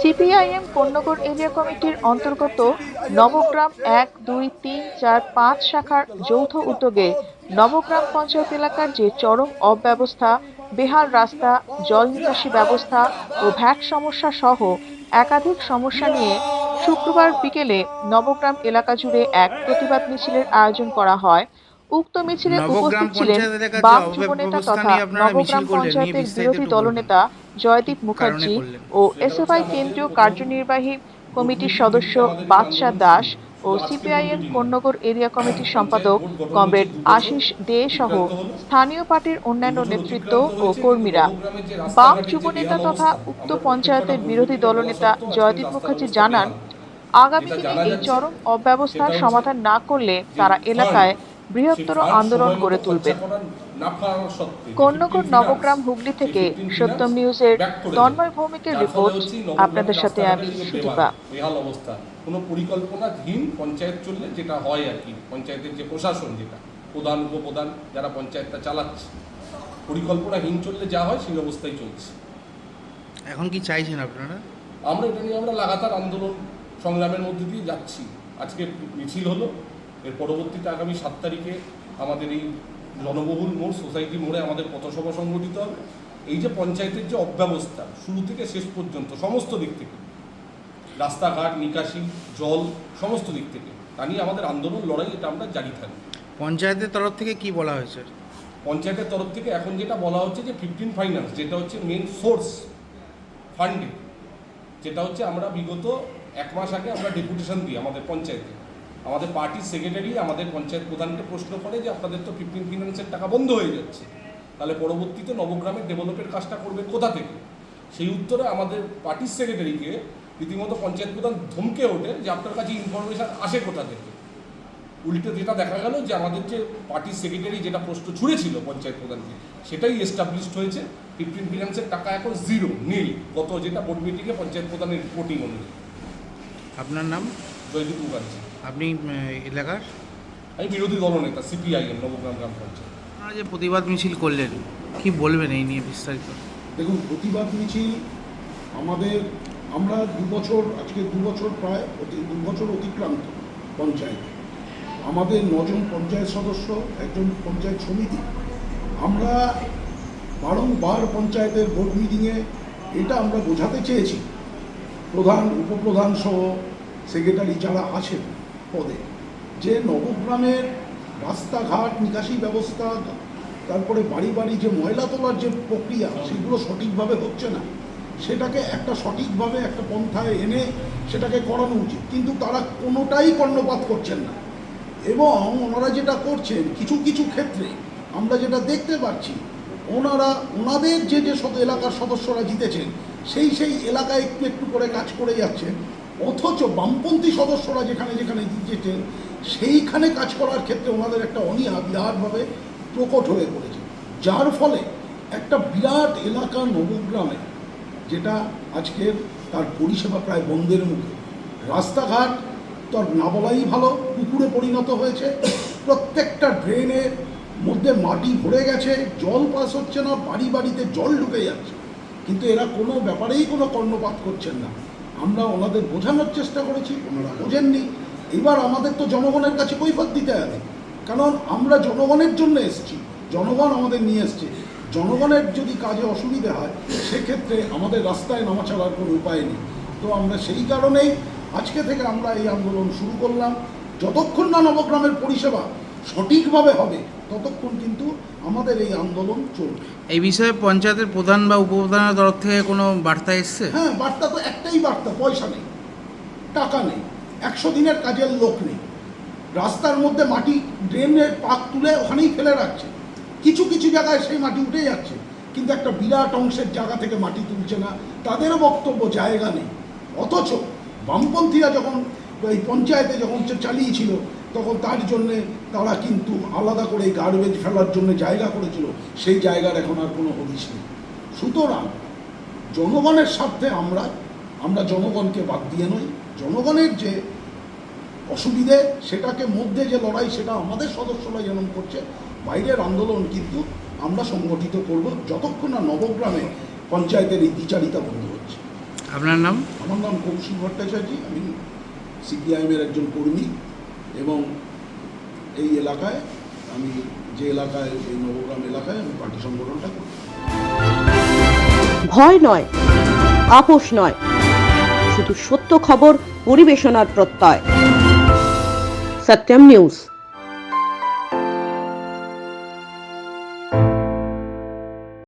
CPIM Konnagar area কমিটির অন্তর্গত নবগ্রাম এক, দুই, তিন, চার, পাঁচ শাখার যৌথ উদ্যোগে নবগ্রাম পঞ্চায়েত এলাকার যে চরম অব্যবস্থা, বেহাল রাস্তা, জল নিকাশি ব্যবস্থা ও ভ্যাট সমস্যা সহ একাধিক সমস্যা নিয়ে শুক্রবার বিকেলে নবগ্রাম এলাকা জুড়ে এক প্রতিবাদ মিছিলের আয়োজন করা হয়। উক্ত মিছিলে উপস্থিত ছিলেন বাম যুবনেতা তথা নবগ্রাম পঞ্চায়েতের বিরোধী দলনেতা জয়দীপ মুখার্জি ও এসএফআই কেন্দ্রীয় কার্যনির্বাহী কমিটির সদস্য বাদশাহ দাস ও সিপিআইএম কন্যগর এরিয়া কমিটির সম্পাদক কমরেড আশিস দে সহ স্থানীয় পার্টির অন্যান্য নেতৃত্ব ও কর্মীরা। বাম যুবনেতা তথা উক্ত পঞ্চায়েতের বিরোধী দলনেতা জয়দীপ মুখার্জি জানান আগামী দিনে এই চরম অব্যবস্থার সমাধান না করলে তারা এলাকায় বৃহত্তর আন্দোলন গড়ে তুলবেন কন্যকর নবগ্রাম হুগলি থেকে সত্যম নিউজের তন্ময় ভৌমিকের রিপোর্ট আপনাদের সাথে আমি সুদীপা বেহাল অবস্থা কোনো পরিকল্পনাহীন পঞ্চায়েত চললে যেটা হয় আর কি পঞ্চায়েতের যে প্রশাসন যেটা প্রধান উপপ্রধান যারা পঞ্চায়েতটা চালাচ্ছে পরিকল্পনাহীন চললে যা হয় সেই অবস্থায় চলছে। এখন কি চাইছেন আপনারা? আমরা এটা নিয়ে আমরা লাগাতার আন্দোলন সংগ্রামের মধ্যে দিয়ে যাচ্ছি। আজকে মিছিল হলো এর পরবর্তীতে আগামী সাত তারিখে আমাদের এই জনবহুল মোড় সোসাইটি মোড়ে আমাদের পথসভা সংগঠিত হবে। এই যে পঞ্চায়েতের যে অব্যবস্থা শুরু থেকে শেষ পর্যন্ত সমস্ত দিক থেকে রাস্তাঘাট নিকাশি জল সমস্ত দিক থেকে তা নিয়ে আমাদের আন্দোলন লড়াই এটা আমরা জারি থাকি। পঞ্চায়েতের তরফ থেকে কি বলা হয়েছে? পঞ্চায়েতের তরফ থেকে এখন যেটা বলা হচ্ছে যে ফিফটিন ফাইন্যান্স যেটা হচ্ছে মেন সোর্স ফান্ডে যেটা হচ্ছে আমরা বিগত এক মাস আগে আমরা ডেপুটেশন দিই আমাদের পঞ্চায়েতে। আমাদের পার্টির সেক্রেটারি আমাদের পঞ্চায়েত প্রধানকে প্রশ্ন করে যে আপনাদের তো ফিফটিন ফিনান্সের টাকা বন্ধ হয়ে যাচ্ছে। তাহলে পরবর্তীতে নবগ্রামের ডেভেলপের কাজটা করবে কোথা থেকে? সেই উত্তরে আমাদের পার্টির সেক্রেটারিকে রীতিমতো পঞ্চায়েত প্রধান ধমকে ওঠে যে আপনার কাছে ইনফরমেশন আসে কোথা থেকে? উল্টে যেটা দেখা গেল যে আমাদের যে পার্টির সেক্রেটারি যেটা প্রশ্ন ছুড়েছিল পঞ্চায়েত প্রধানকে, সেটাই এস্টাবলিশড হয়েছে। ফিফটিন ফিনান্সের টাকা এখন জিরো নীল গত যেটা বোর্ড মিটিংয়ে পঞ্চায়েত প্রধানের রিপোর্টিং অনুযায়ী। আপনার নাম? জয়দীপ মুখার্জি। আপনি এলাকার? আমি বিরোধী দলনেতা সিপিআইএম নবগ্রাম গ্রাম পঞ্চায়েত। আপনারা যে প্রতিবাদ মিছিল করলেন কি বলবেন এই নিয়ে বিস্তারিত? দেখুন প্রতিবাদ মিছিল আমাদের আমরা দু বছর আজকে দু বছর প্রায় অতি- দু বছর অতিক্রান্ত পঞ্চায়েত। আমাদের নজন পঞ্চায়েত সদস্য একজন পঞ্চায়েত সমিতি। আমরা বারংবার পঞ্চায়েতের বোর্ড মিটিংয়ে এটা আমরা বোঝাতে চেয়েছি। প্রধান উপপ্রধান সহ সেক্রেটারি যারা আছেন পদে, যে নবগ্রামের রাস্তাঘাট নিকাশি ব্যবস্থা, তারপরে বাড়ি বাড়ি যে ময়লা তোলার যে প্রক্রিয়া, সেগুলো সঠিকভাবে হচ্ছে না। সেটাকে একটা সঠিকভাবে একটা পন্থায় এনে সেটাকে করানো উচিত। কিন্তু তারা কোনোটাই কর্ণপাত করছেন না। এবং ওনারা যেটা করছেন, কিছু কিছু ক্ষেত্রে আমরা যেটা দেখতে পাচ্ছি, ওনারা, ওনাদের যে যে এলাকার সদস্যরা জিতেছেন, সেই সেই এলাকায় একটু একটু করে কাজ করে যাচ্ছেন। অথচ বামপন্থী সদস্যরা যেখানে যেখানে জিতেছেন সেইখানে কাজ করার ক্ষেত্রে ওনাদের একটা অনীহা বিরাটভাবে প্রকট হয়ে পড়েছে। যার ফলে একটা বিরাট এলাকা নবগ্রামে, যেটা আজকের তার পরিষেবা প্রায় বন্ধের মুখে। রাস্তাঘাট তো না বলাই ভালো, পুকুরে পরিণত হয়েছে, প্রত্যেকটা ড্রেনের মধ্যে মাটি ভরে গেছে, জল পাস হচ্ছে না, বাড়ি বাড়িতে জল ঢুকে যাচ্ছে। কিন্তু এরা কোনো ব্যাপারেই কোনো কর্ণপাত করছেন না। আমরা ওনাদের বোঝানোর চেষ্টা করেছি, ওনারা বোঝেননি। এবার আমাদের তো জনগণের কাছে কৈফত দিতে হবে। কারণ আমরা জনগণের জন্য এসেছি, জনগণ আমাদের নিয়ে এসছে। জনগণের যদি কাজে অসুবিধে হয়, সেক্ষেত্রে আমাদের রাস্তায় নামা ছাড়ার কোনো উপায় নেই। তো আমরা সেই কারণেই আজকে থেকে আমরা এই আন্দোলন শুরু করলাম। যতক্ষণ না নবগ্রামের পরিষেবা সঠিকভাবে হবে ততক্ষণ কিন্তু আমাদের এই আন্দোলন চলবে। এই বিষয়ে পঞ্চায়েতের প্রধান বা উপপ্রধানের তরফ থেকে কোনো বার্তা এসছে? হ্যাঁ বার্তা তো একটাই বার্তা পয়সা নেই টাকা নেই একশো দিনের কাজের লোক নেই। রাস্তার মধ্যে মাটি ড্রেনের পাক তুলে ওখানেই ফেলে রাখছে। কিছু কিছু জায়গায় সেই মাটি উঠে যাচ্ছে কিন্তু একটা বিরাট অংশের জায়গা থেকে মাটি তুলছে না তাদেরও বক্তব্য জায়গা নেই। অথচ বামপন্থীরা যখন এই পঞ্চায়েতে যখন চালিয়েছিল তখন তার জন্যে তারা কিন্তু আলাদা করে গার্বেজ ফেলার জন্য জায়গা করেছিল। সেই জায়গার এখন আর কোনো হদিশ নেই। সুতরাং জনগণের স্বার্থে আমরা আমরা জনগণকে বাদ দিয়ে নই। জনগণের যে অসুবিধে সেটাকে মধ্যে যে লড়াই সেটা আমাদের সদস্যরা যেমন করছে বাইরের আন্দোলন কিন্তু আমরা সংগঠিত করব যতক্ষণ না নবগ্রামে পঞ্চায়েতের এই দ্বিচারিতা বন্ধ হচ্ছে। আপনার নাম? আমার নাম কৌশিক ভট্টাচার্য আমি সিপিআইএমের একজন কর্মী। এবং এই এলাকায় আমি যে এলাকায়, এই নবগ্রাম এলাকায় আমি পার্টি সংগঠনটা করি ভয় নয়, আপোষ নয়, শুধু সত্য খবর পরিবেশনার প্রত্যয়। সত্যম নিউজ।